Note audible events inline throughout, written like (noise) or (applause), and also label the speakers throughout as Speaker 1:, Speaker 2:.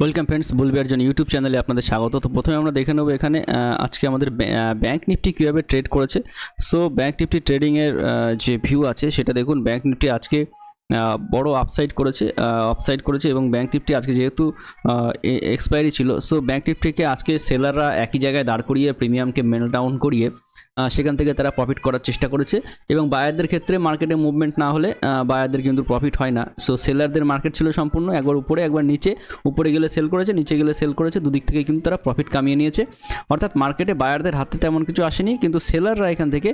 Speaker 1: Welcome friends বুলবিয়ার জন্য YouTube চ্যানেলে আপনাদের স্বাগত। তো প্রথমে আমরা দেখে নেব এখানে আজকে আমাদের ব্যাঙ্ক নিফটি কীভাবে ট্রেড করেছে। সো ব্যাঙ্ক নিফটি ট্রেডিংয়ের যে ভিউ আছে, সেটা দেখুন ব্যাঙ্ক নিফটি আজকে বড় আপসাইড করেছে আপসাইড করেছে এবং ব্যাঙ্ক নিফটি আজকে যেহেতু এক্সপায়ারি ছিল সো ব্যাঙ্ক নিফটিকে আজকে সেলাররা একই জায়গায় দাঁড় করিয়ে প্রিমিয়ামকে মেল ডাউন করিয়ে সেখান থেকে তারা প্রফিট করার চেষ্টা করেছে এবং বায়ারদের ক্ষেত্রে মার্কেটে মুভমেন্ট না হলে বায়ারদের কিন্তু প্রফিট হয় না। সো সেলারদের মার্কেট ছিল সম্পূর্ণ একবার উপরে, একবার নিচে। উপরে গেলে সেল করেছে, নিচে গেলে সেল করেছে, দুদিক থেকে কিন্তু তারা প্রফিট কামিয়ে নিয়েছে। অর্থাৎ মার্কেটে বায়ারদের হাতে তেমন কিছু আসেনি, কিন্তু সেলাররা এখান থেকে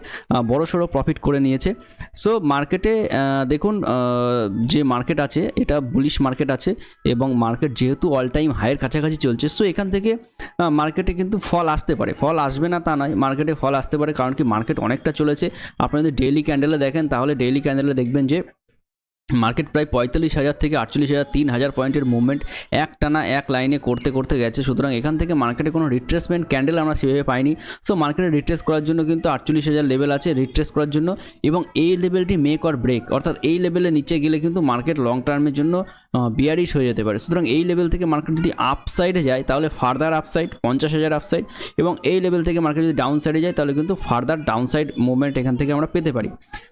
Speaker 1: বড় সড়ো প্রফিট করে নিয়েছে। সো মার্কেটে দেখুন যে মার্কেট আছে, এটা বুলিশ মার্কেট আছে এবং মার্কেট যেহেতু অল টাইম হাইয়ের কাছাকাছি চলছে সো এখান থেকে মার্কেটে কিন্তু ফল আসতে পারে। ফল আসবে না তা নয় মার্কেটে ফল আসতে পারে। কারণ কি মার্কেট অনেকটা চলেছে। আপনি যদি ডেইলি ক্যান্ডেলে দেখেন, তাহলে ডেইলি ক্যান্ডেলে দেখবেন যে মার্কেট প্রায় পঁয়তাল্লিশ হাজার থেকে আটচল্লিশ হাজার, তিন হাজার পয়েন্টের মুভমেন্ট এক টানা এক লাইনে করতে করতে গেছে। সুতরাং এখান থেকে মার্কেটে কোনো রিট্রেসমেন্ট ক্যান্ডেল আমরা সেভাবে পাইনি। সো মার্কেটে রিট্রেস করার জন্য কিন্তু আটচল্লিশ হাজার লেভেল আছে রিট্রেস করার জন্য। এবং এই লেভেলটি মেক অর ব্রেক অর্থাৎ এই লেভেলে নিচে গেলে কিন্তু মার্কেট লং টার্মের জন্য বিয়ারিশ হয়ে যেতে পারে। সুতরাং এই লেভেল থেকে মার্কেট যদি আপসাইডে যায়, তাহলে ফার্দার আপসাইড পঞ্চাশ হাজার আপসাইড এবং এই লেভেল থেকে মার্কেট যদি ডাউন সাইডে যায়, তাহলে কিন্তু ফার্দার ডাউন সাইড মুভমেন্ট এখান থেকে আমরা পেতে পারি।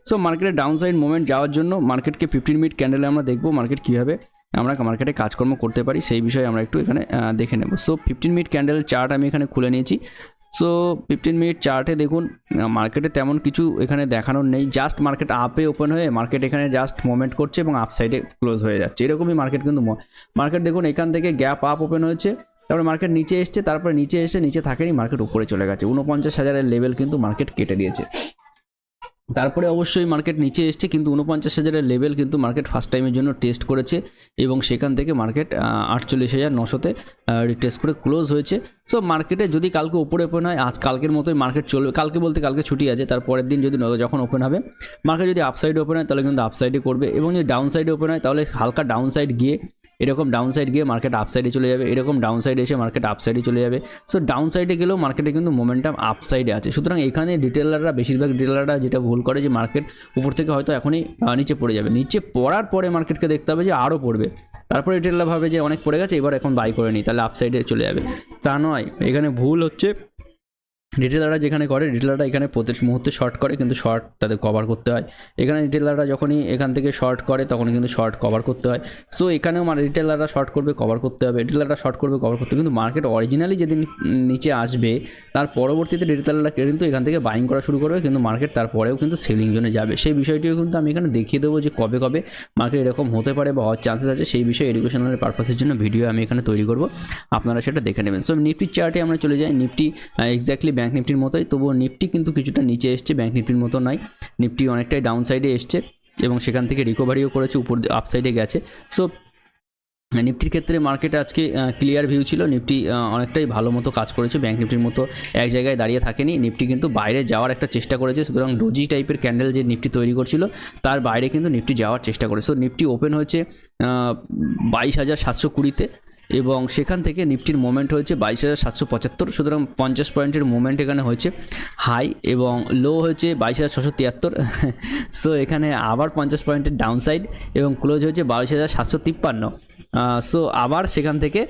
Speaker 1: সো মার্কেটের ডাউন সাইড মুভমেন্ট যাওয়ার জন্য মার্কেটকে ফিফটিন মিনিট ক্যান্ডেলে আমরা দেখব মার্কেট কীভাবে আমরা মার্কেটে কাজকর্ম করতে পারি, সেই বিষয়ে আমরা একটু এখানে দেখে নেব। So fifteen minute candle chart আমি এখানে খুলে নিয়েছি। সো ফিফটিন মিনিট চার্টে দেখুন মার্কেটে তেমন কিছু এখানে দেখানোর নেই। জাস্ট মার্কেট আপে ওপেন হয়ে মার্কেট এখানে জাস্ট মুভমেন্ট করছে এবং আপসাইডে ক্লোজ হয়ে যাচ্ছে। এরকমই মার্কেট কিন্তু মার্কেট দেখুন, এখান থেকে গ্যাপ আপ ওপেন হয়েছে। তারপরে মার্কেট নিচে এসছে, তারপরে নিচে এসে, নিচে থাকেনি মার্কেট উপরে চলে গেছে। উনপঞ্চাশ হাজারের লেভেল কিন্তু মার্কেট কেটে দিয়েছে। তারপরে অবশ্যই মার্কেট নিচে এসছে, কিন্তু উনপঞ্চাশ হাজারের লেভেল কিন্তু মার্কেট ফার্স্ট টাইমের জন্য টেস্ট করেছে এবং সেখান থেকে মার্কেট আটচল্লিশ হাজার নশোতে রিটেস্ট করে ক্লোজ হয়েছে। সো মার্কেটে যদি কালকে ওপরে ওপেন হয়, আজ কালকের মতোই মার্কেট চলবে। কালকে বলতে কালকে ছুটি আছে, তার পরের দিন যদি যখন ওপেন হবে মার্কেট যদি আপসাইডে ওপেন হয়, তাহলে কিন্তু আপসাইডে করবে এবং যদি ডাউন সাইডে ওপেন হয়, তাহলে হালকা ডাউন সাইড গিয়ে এরকম ডাউন সাইড গিয়ে মার্কেট আপ সাইডে চলে যাবে, এরকম ডাউন সাইডে এসে মার্কেট আপ সাইডে চলে যাবে। সো ডাউন সাইডে গেলেও মার্কেটে কিন্তু মোমেন্টাম আপ সাইডে আছে। সুতরাং এখানে রিটেলাররা বেশিরভাগ রিটেলাররা যেটা ভুল করে যে মার্কেট উপর থেকে হয়তো এখনই নিচে পড়ে যাবে। নিচে পড়ার পরে মার্কেটকে দেখতে হবে যে আরও পড়বে। তারপরে রিটেলার ভাবে যে অনেক পড়ে গেছে, এবার এখন বাই করে নিই, তাহলে আপ সাইডে চলে যাবে। তা নয়, এখানে ভুল হচ্ছে। রিটেলাররা যেখানে করে রিটেলাররা এখানে প্রতি মুহূর্তে শর্ট করে, কিন্তু শর্ট তাদের কভার করতে হয়। এখানে রিটেলাররা যখনই এখান থেকে শর্ট করে তখন কিন্তু শর্ট কভার করতে হয়। সো এখানেও মানে রিটেলাররা শর্ট করবে কভার করতে হবে। রিটেলাররা শর্ট করবে কভার করতে কিন্তু মার্কেট অরিজিনালি যেদিন নিচে আসবে, তার পরবর্তীতে রিটেলাররা কিন্তু এখান থেকে বাইং করা শুরু করবে, কিন্তু মার্কেট তারপরেও কিন্তু সেলিং জোনে যাবে। সেই বিষয়টিও কিন্তু আমি এখানে দেখিয়ে দেবো যে কবে কবে মার্কেট এরকম হতে পারে বা হওয়ার চান্সেস আছে। সেই বিষয়ে এডুকেশনাল পারপাসের জন্য ভিডিও আমি এখানে তৈরি করব। আপনারা সেটা দেখে নেবেন। সো নিফটির চার্টে আমরা চলে যাই। নিফটি এক্স্যাক্টলি ব্যাঙ্ক নিফটির মতোই, তবুও নিফটি কিন্তু কিছুটা নিচে এসছে ব্যাঙ্ক নিফটির মতো নয়। নিফটি অনেকটাই ডাউন সাইডে এসছে এবং সেখান থেকে রিকভারিও করেছে, উপর আপ সাইডে গেছে। সো নিফটির ক্ষেত্রে মার্কেটে আজকে ক্লিয়ার ভিউ ছিল। নিফটি অনেকটাই ভালো মতো কাজ করেছে ব্যাঙ্ক নিফটির মতো এক জায়গায় দাঁড়িয়ে থাকেনি। নিফটি কিন্তু বাইরে যাওয়ার একটা চেষ্টা করেছে, সুতরাং ডোজি টাইপের ক্যান্ডেল যে নিফটি তৈরি করছিল, তার বাইরে কিন্তু নিফটি যাওয়ার চেষ্টা করেছে। সো নিফটি ওপেন হয়েছে বাইশ হাজার সাতশো কুড়িতে। এবং সেখান থেকে নিফটির মুভমেন্ট হয়েছে বাইশ হাজার সাতশো পঁচাত্তর। সুতরাং পঞ্চাশ পয়েন্টের মুভমেন্ট এখানে হয়েছে হাই এবং লো হয়েছে বাইশ হাজার ছশো তিয়াত্তর। (laughs) সো এখানে আবার পঞ্চাশ পয়েন্টের ডাউন সাইড এবং ক্লোজ হয়েছে বাইশ হাজার সাতশো তিপ্পান্ন। সো আবার সেখান থেকে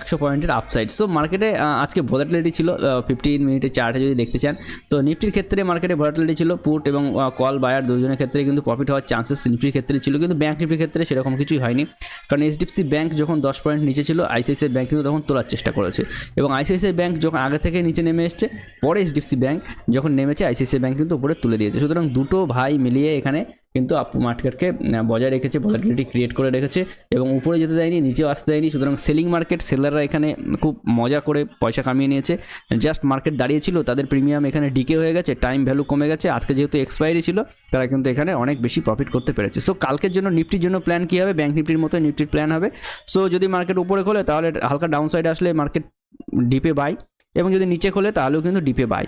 Speaker 1: একশো পয়েন্টের আপসাইড সো মার্কেটে আজকে ভোলাটিলিটি ছিল ফিফটিন মিনিটের চার্টে যদি দেখতে চান, তো নিফটির ক্ষেত্রে মার্কেটে ভোলাটিলিটি ছিল পুট এবং কল বায়ার দুজনের ক্ষেত্রে কিন্তু প্রফিট হওয়ার চান্সেস নিফটির ক্ষেত্রে ছিল, কিন্তু ব্যাঙ্ক নিফটির ক্ষেত্রে সেরকম কিছুই হয়নি। কারণ এইচডিএফসি ব্যাঙ্ক যখন দশ পয়েন্ট নিচে ছিল আইসিআইসিআই ব্যাঙ্ক কিন্তু তখন তোলার চেষ্টা করেছে। এবং আইসিআইসিআই ব্যাঙ্ক যখন আগে থেকে নিচে নেমে এসছে, পরে এইচডিএফসি ব্যাঙ্ক যখন নেমেছে আইসিআইসিআই ব্যাঙ্ক কিন্তু উপরে তুলে দিয়েছে। সুতরাং দুটো ভাই মিলিয়ে এখানে কিন্তু আপ মার্কেটকে বজায় রেখেছে ভলাটিলিটি ক্রিয়েট করে রেখেছে এবং উপরে যেতে দেয়নি, নিচেও আসতে দেয়নি। সুতরাং সেলিং মার্কেট সেলাররা এখানে খুব মজা করে পয়সা কামিয়ে নিয়েছে। জাস্ট মার্কেট দাঁড়িয়েছিল, তাদের প্রিমিয়াম এখানে ডিকে হয়ে গেছে টাইম ভ্যালু কমে গেছে, আজকে যেহেতু এক্সপায়ারি ছিল, তারা কিন্তু এখানে অনেক বেশি প্রফিট করতে পেরেছে। সো কালকের জন্য নিফটির জন্য প্ল্যান কী হবে? ব্যাঙ্ক নিফটির মতো নিফটির প্ল্যান হবে। সো যদি মার্কেট উপরে খোলে, তাহলে হালকা ডাউন সাইডে আসলে মার্কেট ডিপে বাই এবং যদি নিচে খোলে, তাহলেও কিন্তু ডিপে বাই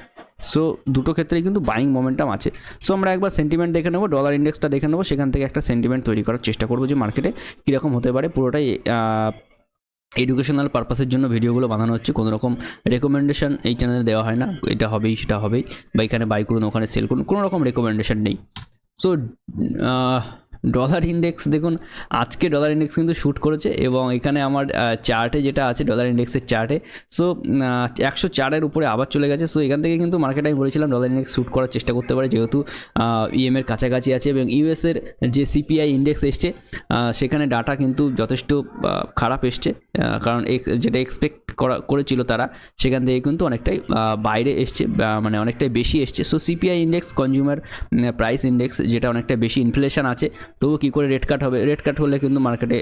Speaker 1: সো দুটো ক্ষেত্রেই কিন্তু বাইং মোমেন্টাম আছে। সো আমরা একবার সেন্টিমেন্ট দেখে নেব ডলার ইন্ডেক্সটা দেখে নেব, সেখান থেকে একটা সেন্টিমেন্ট তৈরি করার চেষ্টা করব যে মার্কেটে কীরকম হতে পারে। পুরোটাই এডুকেশনাল পারপাসের জন্য ভিডিওগুলো বানানো হচ্ছে। কোনো রকম রেকমেন্ডেশন এই চ্যানেলে দেওয়া হয় না, এটা হবেই, সেটা হবেই, বা এখানে বাই করুন, ওখানে সেল করুন, কোনো রকম রেকমেন্ডেশন নেই। সো ডলার ইন্ডেক্স দেখুন, আজকে ডলার ইন্ডেক্স কিন্তু শ্যুট করেছে এবং এখানে আমার চার্টে যেটা আছে ডলার ইন্ডেক্সের চার্টে সো একশো চারের উপরে আবার চলে গেছে সো এখান থেকে কিন্তু মার্কেট আমি বলেছিলাম ডলার ইন্ডেক্স শ্যুট করার চেষ্টা করতে পারে, যেহেতু ইএম এর কাছাকাছি আছে এবং ইউএসের যে সিপিআই ইন্ডেক্স এসছে সেখানে ডাটা কিন্তু যথেষ্ট খারাপ এসছে কারণ যেটা এক্সপেক্ট করা, করেছিল তারা, সেখান থেকে কিন্তু অনেকটাই বাইরে এসছে মানে অনেকটাই বেশি এসছে so CPI index consumer price index যেটা অনেকটা বেশি ইনফ্লেশন আছে তবু কী করে রেট কাট হবে? রেট কাট হলে কিন্তু মার্কেটে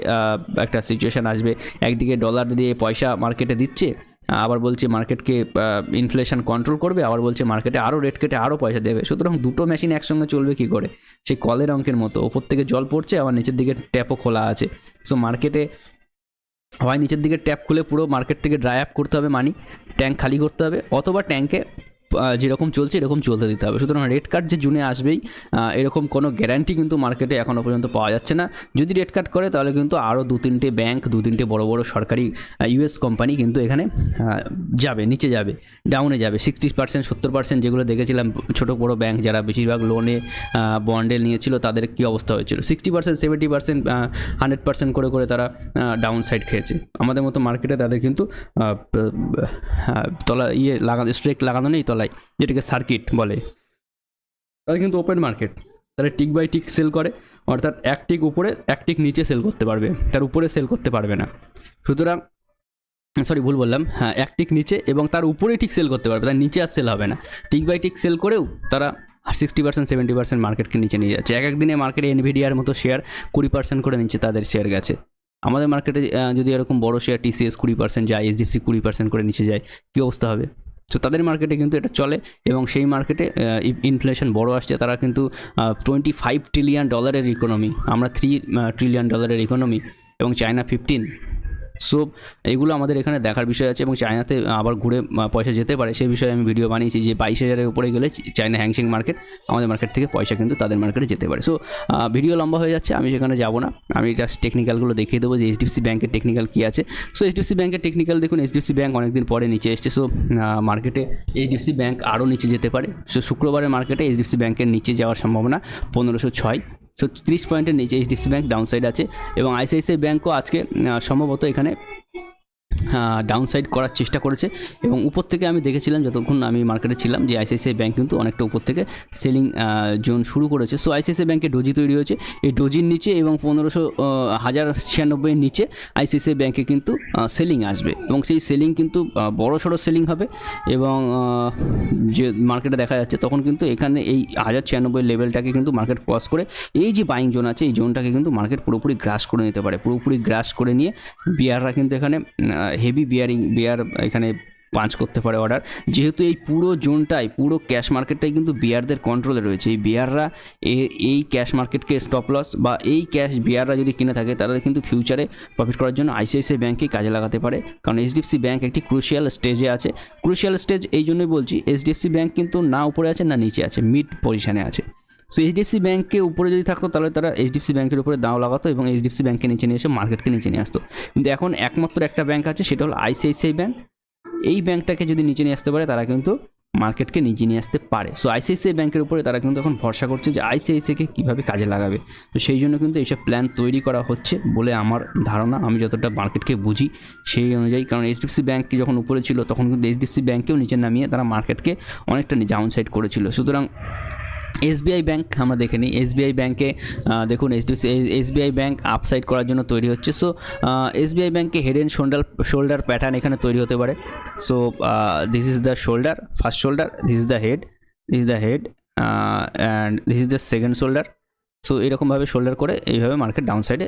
Speaker 1: একটা সিচুয়েশন আসবে। একদিকে ডলার দিয়ে পয়সা মার্কেটে দিচ্ছে, আবার বলছে মার্কেটকে ইনফ্লেশন কন্ট্রোল করবে, আবার বলছে মার্কেটে আরও রেট কেটে আরও পয়সা দেবে। সুতরাং দুটো মেশিন একসঙ্গে চলবে কী করে? সেই কলের অঙ্কের মতো। ওপর থেকে জল পড়ছে, আবার নিচের দিকে ট্যাপও খোলা আছে। সো মার্কেটে হয় নিচের দিকে ট্যাপ খুলে পুরো মার্কেট থেকে ড্রাই আপ করতে হবে মানি ট্যাঙ্ক খালি করতে হবে, অথবা ট্যাঙ্কে যেরকম চলছে, এরকম চলতে দিতে হবে। সুতরাং রেড কার্ড যে জুনে আসবেই এরকম কোনো গ্যারান্টি কিন্তু মার্কেটে এখনও পর্যন্ত পাওয়া যাচ্ছে না। যদি রেড কার্ড করে, তাহলে কিন্তু আরও দু তিনটে ব্যাংক দু তিনটে বড় বড় সরকারি ইউএস কোম্পানি কিন্তু এখানে যাবে, নিচে যাবে ডাউনে যাবে। সিক্সটি পার্সেন্ট সত্তর পার্সেন্ট যেগুলো দেখেছিলাম, ছোটো বড়ো ব্যাংক যারা বেশিরভাগ লোনে বন্ডে নিয়েছিল, তাদের কী অবস্থা হয়েছিল? Sixty percent seventy percent hundred percent করে করে তারা ডাউন সাইড খেয়েছে। আমাদের মতো মার্কেটে তাদের কিন্তু তলা ইয়ে লাগানো স্ট্রেক লাগানো নেই, তলায় যেটাকে সার্কিট বলে। তাদের কিন্তু ওপেন মার্কেট তারা টিক বাই টিক সেল করে, অর্থাৎ এক টিক উপরে, এক টিক নিচে সেল করতে পারবে। তার উপরে সেল করতে পারবে না। সুতরাং সরি ভুল বললাম। হ্যাঁ এক টিক নিচে এবং তার উপরে ঠিক সেল করতে পারবে, তার নিচে আর সেল হবে না। টিক বাই টিক সেল করেও তারা সিক্সটি পার্সেন্ট সেভেন্টি পার্সেন্ট মার্কেটকে নিচে নিয়ে যাচ্ছে। এক এক দিনে মার্কেটে এনভিডিয়ার মতো শেয়ার কুড়ি পার্সেন্ট করে নিচে তাদের শেয়ার গেছে। আমাদের মার্কেটে যদি এরকম বড় শেয়ার টিসিএস কুড়ি পার্সেন্ট যায় এইচডিএফসি কুড়ি পার্সেন্ট করে নিচে যায়, কী অবস্থা হবে? তো তাদের মার্কেটে কিন্তু এটা চলে এবং সেই মার্কেটে ইনফ্লেশন বড় আসছে, তারা কিন্তু টোয়েন্টি ফাইভ ট্রিলিয়ন ডলারের ইকোনমি আমরা থ্রি ট্রিলিয়ন ডলারের ইকোনমি এবং চায়না ফিফটিন সো এগুলো আমাদের এখানে দেখার বিষয় আছে এবং চায়নাতে আবার ঘুরে পয়সা যেতে পারে। সেই বিষয়ে আমি ভিডিও বানিয়েছি যে বাইশ হাজারের উপরে গেলে চায়না হ্যাংসিং মার্কেট আমাদের মার্কেট থেকে পয়সা কিন্তু তাদের মার্কেটে যেতে পারে। সো ভিডিও লম্বা হয়ে যাচ্ছে, আমি সেখানে যাব না। আমি জাস্ট টেকনিক্যালগুলো দেখিয়ে দেবো যে এইচডিএফসি ব্যাঙ্কের টেকনিক্যাল কী আছে। সো এইচডিএফসি ব্যাঙ্কের টেকনিক্যাল দেখুন এইচডিএফসি ব্যাঙ্ক অনেকদিন পরে নিচে এসছে। সো মার্কেটে এইচডিএফসি ব্যাঙ্ক আরও নিচে যেতে পারে। সো শুক্রবারের মার্কেটে এইচডিএফসি ব্যাংকের নিচে যাওয়ার সম্ভাবনা পনেরোশো ছয়। সো তিরিশ পয়েন্টের নিচে এইচডিএফসি ব্যাঙ্ক ডাউন সাইড আছে এবং আইসিআইসিআই ব্যাঙ্কও আজকে সম্ভবত এখানে ডাউন সাইড করার চেষ্টা করেছে এবং উপর থেকে আমি দেখেছিলাম যতক্ষণ আমি মার্কেটে ছিলাম যে আইসিআইসিআই ব্যাঙ্ক কিন্তু অনেকটা উপর থেকে সেলিং জোন শুরু করেছে। সো আইসিআইসিআই ব্যাঙ্কে ডোজি তৈরি হয়েছে। এই ডোজির নিচে এবং পনেরোশো হাজার ছিয়ানব্বইয়ের নিচে আইসিআইসিআই ব্যাঙ্কে কিন্তু সেলিং আসবে এবং সেই সেলিং কিন্তু বড় সড়ো সেলিং হবে এবং যে মার্কেটে দেখা যাচ্ছে তখন কিন্তু এখানে এই হাজার ছিয়ানব্বই লেভেলটাকে কিন্তু মার্কেট ক্রস করে এই যে বাইং জোন আছে, এই জোনটাকে কিন্তু মার্কেট পুরোপুরি গ্রাস করে নিতে পারে। পুরোপুরি গ্রাস করে নিয়ে বিয়াররা কিন্তু এখানে হেভি বিয়ারিং বিয়ার এখানে পাঞ্চ করতে পারে অর্ডার যেহেতু এই পুরো জোনটাই, পুরো ক্যাশ মার্কেটটাই কিন্তু বিয়ারদের কন্ট্রোলে রয়েছে। এই বিয়াররা এই ক্যাশ মার্কেটকে স্টপ লস বা এই ক্যাশ বিয়াররা যদি কিনে থাকে তারা কিন্তু ফিউচারে প্রফিট করার জন্য আইসিআইসিআই ব্যাঙ্কেই কাজে লাগাতে পারে। কারণ এইচডিএফসি ব্যাঙ্ক একটি ক্রুশিয়াল স্টেজে আছে। ক্রুশিয়াল স্টেজ এই জন্যই বলছি এইচডিএফসি ব্যাঙ্ক কিন্তু না উপরে আছে, না নিচে আছে মিড পজিশনে আছে। সো এইচডিএফসি ব্যাঙ্কে উপরে যদি থাকতো, তাহলে তারা এইচডিএফসি ব্যাঙ্কের উপরে দাও লাগাতো এবং এইচডিএফসি ব্যাঙ্কে নিচে নিয়ে এসে মার্কেটকে নিচে নিয়ে আসতো। কিন্তু এখন একমাত্র একটা ব্যাঙ্ক আছে, সেটা হলো আইসিআইসিআই ব্যাঙ্ক এই ব্যাঙ্কটাকে যদি নিচে নিয়ে আসতে পারে, তারা কিন্তু মার্কেটকে নিচে নিয়ে আসতে পারে। সো আইসিআইসিআই ব্যাঙ্কের উপরে তারা কিন্তু এখন ভরসা করছে যে আইসিআইসিআইকে কীভাবে কাজে লাগাবে। তো সেই জন্য কিন্তু এইসব প্ল্যান তৈরি করা হচ্ছে বলে আমার ধারণা। আমি যতটা মার্কেটকে বুঝি সেই অনুযায়ী, কারণ এইচডিএফসি ব্যাঙ্ক যখন উপরে ছিল, তখন কিন্তু এইচডিএফসি ব্যাঙ্কেও নিচে নামিয়ে তারা মার্কেটকে অনেকটা ডাউন সাইড করেছিল সুতরাং এসবিআই ব্যাংক, আমরা দেখে নিই। এসবিআই ব্যাংকে দেখুন এইচডিএফসি এসবিআই ব্যাংক আপসাইড করার জন্য তৈরি হচ্ছে। সো এসবিআই ব্যাংকে head and shoulder shoulder pattern এখানে তৈরি হতে পারে। So this is the shoulder first shoulder this is the head this is the head and this is the second shoulder so এরকমভাবে শোল্ডার করে এইভাবে মার্কেট ডাউন সাইডে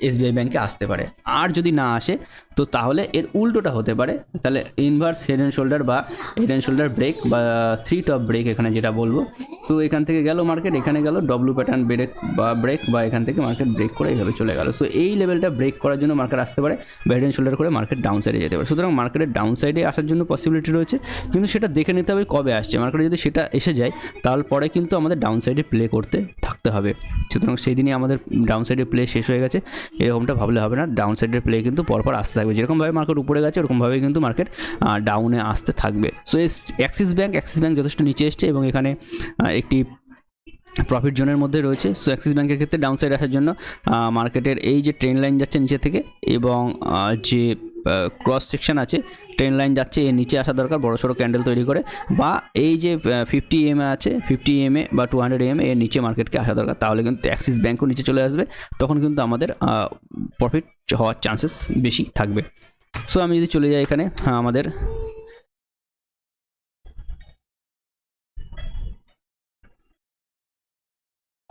Speaker 1: SBI ব্যাংকে আসতে পারে। আর যদি না আসে, তো তাহলে এর উল্টোটা হতে পারে। তাহলে ইনভার্স হেড অ্যান্ড শোল্ডার বা হেড অ্যান্ড শোল্ডার ব্রেক বা থ্রি টপ ব্রেক এখানে যেটা বলব। সো এখান থেকে গেল মার্কেট এখানে গেল ডব্লু প্যাটার্ন ব্রেক বা ব্রেক বা এখান থেকে মার্কেট ব্রেক করে এইভাবে চলে গেল। সো এই লেভেলটা ব্রেক করার জন্য মার্কেট আসতে পারে বা হেড অ্যান্ড শোল্ডার করে মার্কেট ডাউন সাইডে যেতে পারে। সুতরাং মার্কেটের ডাউন সাইডে আসার জন্য পসিবিলিটি রয়েছে। কিন্তু সেটা দেখে নিতে হবে কবে আসছে। মার্কেটে যদি সেটা এসে যায় তাহলে পরে কিন্তু আমাদের ডাউন সাইডে প্লে করতে থাকতে হবে। সুতরাং সেই দিনই আমাদের ডাউন সাইডে প্লে শেষ হয়ে গেছে। এরকমটা ভাবলে হবে না। ডাউন সাইডের প্লে কিন্তু পরপর আসতে থাকবে। যেরকমভাবে মার্কেট উপরে গেছে ওরকমভাবে কিন্তু মার্কেট ডাউনে আসতে থাকবে। So Axis bank Axis bank যথেষ্ট নিচে এসছে এবং এখানে একটি প্রফিট জোনের মধ্যে রয়েছে। সো অ্যাক্সিস ব্যাঙ্কের ক্ষেত্রে ডাউন সাইড আসার জন্য মার্কেটের এই যে ট্রেন লাইন যাচ্ছে নিচে থেকে এবং যে ক্রস সেকশন আছে ট্রেন লাইন যাচ্ছে এর নিচে আসা দরকার বড় সড়ো ক্যান্ডেল তৈরি করে। বা এই যে ফিফটি এম আছে ফিফটি এম এ বা টু হান্ড্রেড এম এর নিচে মার্কেটকে আসা দরকার। তাহলে কিন্তু অ্যাক্সিস ব্যাঙ্কও নিচে চলে আসবে। তখন কিন্তু আমাদের প্রফিট হওয়ার চান্সেস বেশি থাকবে। সো আমি যদি চলে যাই এখানে হ্যাঁ, আমাদের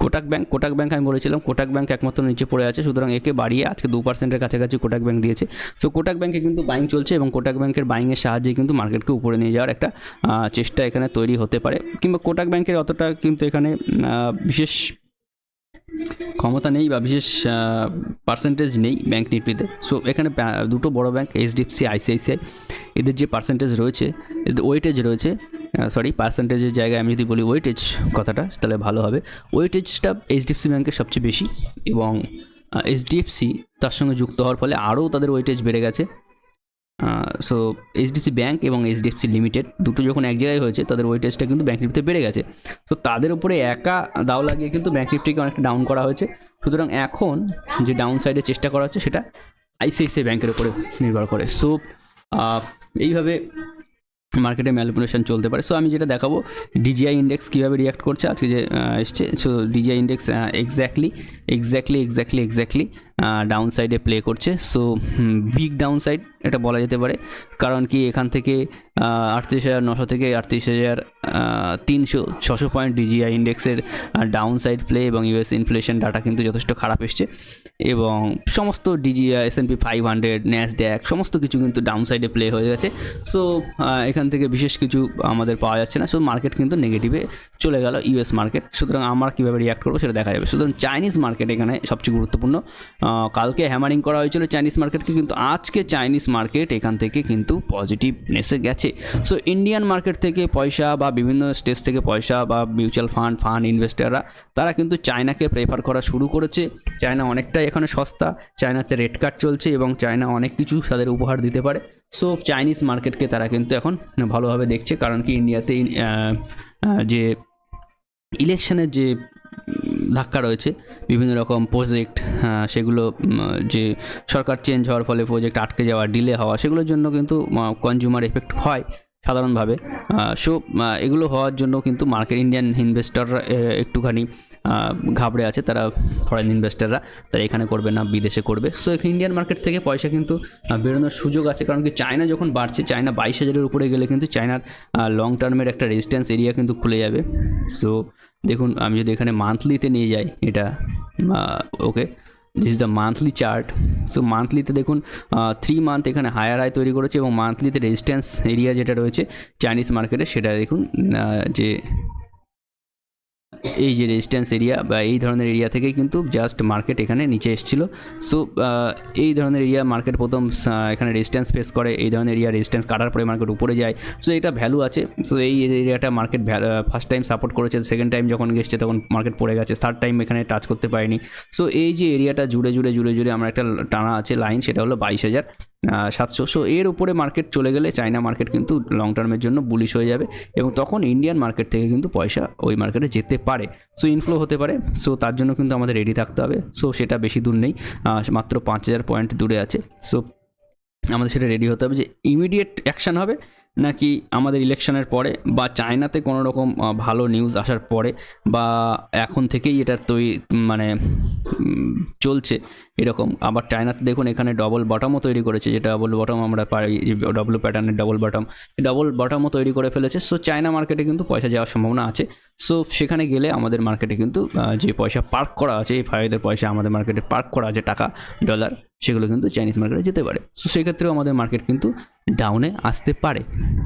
Speaker 1: কোটাক ব্যাংক কোটাক ব্যাংক আমি বলেছিলাম, কোটাক ব্যাংক একমাত্র নিচে পড়ে আছে, সুতরাং একে বাড়িয়ে আজকে দু পার্সেন্টের কাছাকাছি কোটাক ব্যাংক দিয়েছে। সো কোটাক ব্যাংকে কিন্তু বাইং চলছে এবং কোটাক ব্যাংকের বাইংয়ের সাহায্যে কিন্তু মার্কেটকে উপরে নিয়ে যাওয়ার একটা চেষ্টা এখানে তৈরি হতে পারে। কিংবা কোটাক ব্যাংকের অতটা কিন্তু এখানে বিশেষ ক্ষমতা নেই বা বিশেষ পার্সেন্টেজ নেই ব্যাংক নিফটিতে। সো এখানে দুটো বড় ব্যাংক এইচডিএফসি আইসিআইসিআই এদের যে পার্সেন্টেজ রয়েছে, এদের ওয়েটেজ রয়েছে সরি পার্সেন্টেজের জায়গায় আমি যদি বলি ওয়েটেজ কথাটা, তাহলে ভালো হবে। ওয়েটেজটা এইচডিএফসি ব্যাংকের সবচেয়ে বেশি এবং এইচডিএফসি তার সঙ্গে যুক্ত হওয়ার ফলে আরও তাদের ওয়েটেজ বেড়ে গেছে। সো এইচডিএফসি ব্যাংক এবং এইচডিএফসি লিমিটেড দুটো যখন এক জায়গায় হয়েছে, তাদের ওয়েটেজটা কিন্তু ব্যাংক নিফটিতে বেড়ে গেছে। তো তাদের উপরে একা দাও লাগিয়ে কিন্তু ব্যাঙ্ক নিফটিকে অনেকটা ডাউন করা হয়েছে। সুতরাং এখন যে ডাউন সাইডে চেষ্টা করা হচ্ছে, সেটা আইসিআইসিআই ব্যাংকের উপরে নির্ভর করে। সো এইভাবে মার্কেটে ম্যালিপুলেশন চলতে পারে। সো আমি যেটা দেখাবো ডিজিআই ইন্ডেক্স কীভাবে রিয়াক্ট করছে, আজকে যে এসছে। So DJI index exactly exactly exactly exactly down সাইডে প্লে করছে। সো বিগ ডাউন সাইড এটা বলা যেতে পারে। কারণ কি এখান থেকে আটত্রিশ হাজার নশো থেকে আটত্রিশ হাজার তিনশো, ছশো পয়েন্ট ডিজিআই ইন্ডেক্সের ডাউন সাইড প্লে এবং ইউএস ইনফ্লেশন ডাটা কিন্তু যথেষ্ট খারাপ এসছে। এবং সমস্ত DJI S N P five hundred Nasdaq সমস্ত কিছু কিন্তু ডাউন সাইডে প্লে হয়ে গেছে। সো এখান থেকে বিশেষ কিছু আমাদের পাওয়া যাচ্ছে না। সো মার্কেট কিন্তু নেগেটিভে চলে গেল ইউএস মার্কেট সুতরাং আমরা কীভাবে রিয়াক্ট করব সেটা দেখা যাবে। সুতরাং চাইনিজ মার্কেট এখানে সবচেয়ে গুরুত্বপূর্ণ। কালকে হ্যামারিং করা হয়েছিল চাইনিজ মার্কেটকে কিন্তু আজকে চাইনিজ মার্কেট এখান থেকে কিন্তু পজিটিভনেসে গেছে। সো ইন্ডিয়ান মার্কেট থেকে পয়সা বা বিভিন্ন স্টেজ থেকে পয়সা বা মিউচুয়াল ফান্ড ফান্ড ইনভেস্টাররা তারা কিন্তু চায়নাকে প্রেফার করা শুরু করেছে। চায়না অনেকটাই এখানে সস্তা, চায়নাতে রেট কার্ড চলছে এবং চায়না অনেক কিছু তাদের উপহার দিতে পারে। সো চাইনিজ মার্কেটকে তারা কিন্তু এখন ভালোভাবে দেখছে, কারণ কি ইন্ডিয়াতে যে ইলেকশনের যে ধাক্কা রয়েছে, বিভিন্ন রকম প্রজেক্ট সেগুলো যে সরকার চেঞ্জ হওয়ার ফলে প্রজেক্ট আটকে যাওয়া ডিলে হওয়া, সেগুলোর জন্য কিন্তু কনজিউমার এফেক্ট হয় সাধারণভাবে। সো এগুলো হওয়ার জন্য কিন্তু মার্কেট ইন্ডিয়ান ইনভেস্টররা একটুখানি ঘাবড়ে আছে তারা ফরেন ইনভেস্টাররা তারা এখানে করবে না, বিদেশে করবে। সো ইন্ডিয়ান মার্কেট থেকে পয়সা কিন্তু বেরোনোর সুযোগ আছে। কারণ কি চায়না যখন বাড়ছে চায়না বাইশ হাজারের উপরে গেলে কিন্তু চায়নার লং টার্মের একটা রেজিস্ট্যান্স এরিয়া কিন্তু খুলে যাবে। সো দেখুন, আমি যদি এখানে মান্থলিতে নিয়ে যাই, এটা okay this is the monthly chart so মান্থলিতে দেখুন থ্রি মান্থ এখানে হায়ার হাই তৈরি করেছে এবং মান্থলিতে রেজিস্ট্যান্স এরিয়া যেটা রয়েছে চাইনিজ মার্কেটে সেটা দেখুন যে এই যে রেজিস্ট্যান্স এরিয়া বা এই ধরনের এরিয়া থেকে কিন্তু জাস্ট মার্কেট এখানে নিচে এসেছিল। সো এই ধরনের এরিয়া মার্কেট প্রথম এখানে রেজিস্ট্যান্স ফেস করে। এই ধরনের এরিয়া রেজিস্ট্যান্স কাটার পরে মার্কেট উপরে যায়। সো এটা ভ্যালু আছে। সো এই এরিয়াটা মার্কেট ফার্স্ট টাইম সাপোর্ট করেছে। সেকেন্ড টাইম যখন গেছে, তখন মার্কেট পড়ে গেছে। থার্ড টাইম এখানে টাচ করতে পারেনি। সো এই যে এরিয়াটা জুড়ে জুড়ে জুড়ে জুড়ে আমার একটা টানা আছে লাইন সেটা হলো বাইশ হাজার। সাতশো। সো এর উপরে মার্কেট চলে গেলে চায়না মার্কেট কিন্তু লং টার্মের জন্য বুলিশ হয়ে যাবে এবং তখন ইন্ডিয়ান মার্কেট থেকে কিন্তু পয়সা ওই মার্কেটে যেতে পারে। সো ইনফ্লো হতে পারে। সো তার জন্য কিন্তু আমাদের রেডি থাকতে হবে। সো সেটা বেশি দূর নেই। মাত্র পাঁচ হাজার পয়েন্ট দূরে আছে। সো আমাদের সেটা রেডি হতে হবে যে ইমিডিয়েট অ্যাকশান হবে। নাকি আমাদের ইলেকশনের পরে বা চায়নাতে কোনো রকম ভালো নিউজ আসার পরে বা এখন থেকেই এটা তৈরি মানে চলছে এরকম। আবার চায়নাতে দেখুন এখানে ডবল বটমও তৈরি করেছে। যেটা ডবল বটম আমরা পাই ডবল প্যাটার্নের ডবল বটম ডবল বটমও তৈরি করে ফেলেছে। সো চায়না মার্কেটে কিন্তু পয়সা যাওয়ার সম্ভাবনা আছে। সো সেখানে গেলে আমাদের মার্কেটে কিন্তু যে পয়সা পার্ক করা আছে, এই ফাইভের পয়সা আমাদের মার্কেটে পার্ক করা আছে টাকা ডলার সেগুলো কিন্তু চাইনিজ মার্কেটে যেতে পারে। সো সেক্ষেত্রেও আমাদের মার্কেট কিন্তু ডাউনে আসতে পারে।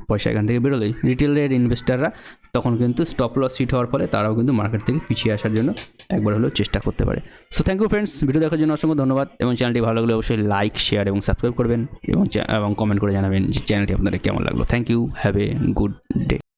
Speaker 1: পয়সা এখান থেকে বেরোলে। রিটেলের ইনভেস্টাররা তখন কিন্তু স্টপ লস সিট হওয়ার ফলে তারাও কিন্তু মার্কেট থেকে পিছিয়ে আসার জন্য একবার হলেও চেষ্টা করতে পারে। So thank you friends video দেখার জন্য অসংখ্য ধন্যবাদ এবং চ্যানেলটি ভালো লাগলে অবশ্যই লাইক শেয়ার এবং সাবস্ক্রাইব করবেন এবং এবং কমেন্ট করে জানাবেন যে চ্যানেলটি আপনাদের কেমন লাগল। Thank you have a good day